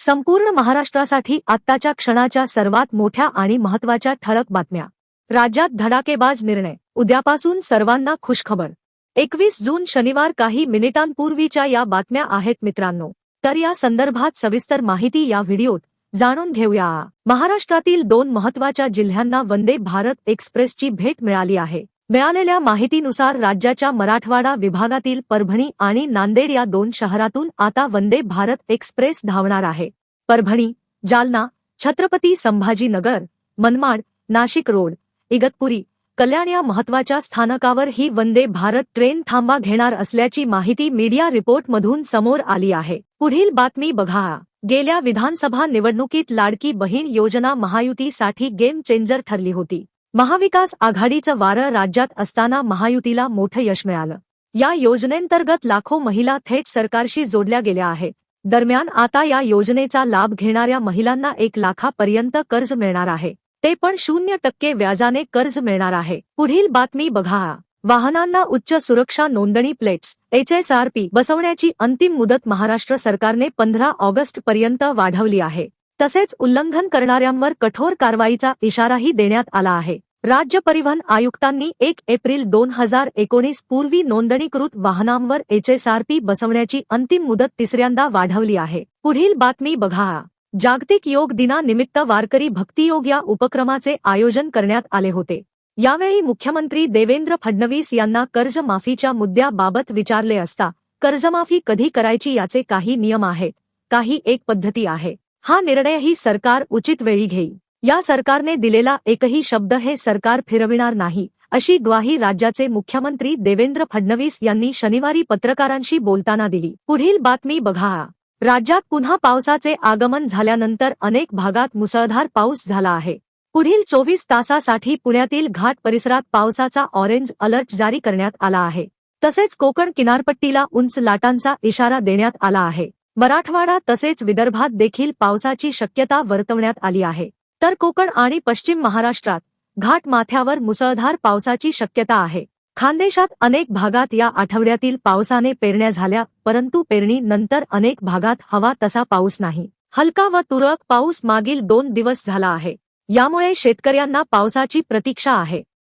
संपूर्ण महाराष्ट्रासाठी आत्ताच्या क्षणाच्या सर्वात मोठ्या आणि महत्त्वाच्या ठळक बातम्या. राज्यात धडाकेबाज निर्णय. उद्यापासून सर्वांना खुशखबर. एकवीस जून शनिवार काही मिनिटांपूर्वीच्या या बातम्या आहेत मित्रांनो. तर या संदर्भात सविस्तर माहिती या व्हिडिओत जाणून घेऊया. महाराष्ट्रातील दोन महत्त्वाच्या जिल्ह्यांना वंदे भारत एक्सप्रेसची भेट मिळाली आहे. मिळालेल्या माहितीनुसार राज्याच्या मराठवाडा विभागातील परभणी आणि नांदेड या दोन शहरातून आता वंदे भारत एक्सप्रेस धावणार आहे. परभणी जालना छत्रपती संभाजीनगर मनमाड नाशिक रोड इगतपुरी कल्याण या महत्त्वाच्या स्थानकावर ही वंदे भारत ट्रेन थांबा घेणार असल्याची माहिती मीडिया रिपोर्टमधून समोर आली आहे. पुढील बातमी बघा. गेल्या विधानसभा निवडणुकीत लाडकी बहीण योजना महायुतीसाठी गेम चेंजर ठरली होती. महाविकास आघाडीचं वारं राज्यात असताना महायुतीला मोठं यश मिळालं. या योजनेंतर्गत लाखो महिला थेट सरकारशी जोडल्या गेल्या आहेत. दरम्यान आता या योजनेचा लाभ घेणाऱ्या महिलांना एक लाखापर्यंत कर्ज मिळणार आहे. ते पण शून्य टक्के व्याजाने कर्ज मिळणार आहे. पुढील बातमी बघा. वाहनांना उच्च सुरक्षा नोंदणी प्लेट्स एचएसआरपी बसवण्याची अंतिम मुदत महाराष्ट्र सरकारने पंधरा ऑगस्ट पर्यंत वाढवली आहे. तसेच उल्लंघन करणाऱ्यांवर कठोर कारवाईचा इशाराही देण्यात आला आहे. राज्य परिवहन आयुक्तांनी एक एप्रिल दोन हजार एकोणीस पूर्वी नोंदणीकृत वाहनांवर एचएसआरपी बसवण्याची अंतिम मुदत तिसऱ्यांदा वाढवली आहे. पुढील बातमी बघा. जागतिक योग दिनानिमित्त वारकरी भक्तियोग या उपक्रमाचे आयोजन करण्यात आले होते. यावेळी मुख्यमंत्री देवेंद्र फडणवीस यांना कर्जमाफीच्या मुद्द्याबाबत विचारले असता कर्जमाफी कधी करायची याचे काही नियम आहेत काही एक पद्धती आहे. हा निर्णयही सरकार उचित वेळी घेईल. या सरकारने दिलेला एकही शब्द हे सरकार फिरविणार नाही अशी ग्वाही राज्याचे मुख्यमंत्री देवेंद्र फडणवीस यांनी शनिवारी पत्रकारांशी बोलताना दिली. पुढील बातमी बघा. राज्यात पुन्हा पावसाचे आगमन झाल्यानंतर अनेक भागात मुसळधार पाऊस झाला आहे. पुढील चोवीस तासासाठी पुण्यातील घाट परिसरात पावसाचा ऑरेंज अलर्ट जारी करण्यात आला आहे. तसेच कोकण किनारपट्टीला उंच लाटांचा इशारा देण्यात आला आहे. मराठवाडा तसेच विदर्भात देखील पावसाची शक्यता वर्तवण्यात आली आहे. तर कोकण आणि पश्चिम महाराष्ट्रात घाट माथ्यावर मुसळधार पावसाची शक्यता आहे. खानदेशात अनेक भागात या आठवड्यातील पावसाने पेरण्या झाल्या परंतु पेरणी नंतर अनेक भागात हवा तसा पाऊस नाही. हलका व तुरळक पाऊस मागील दोन दिवस झाला आहे. यामुळे शेतकऱ्यांना पावसाची प्रतीक्षा आहे.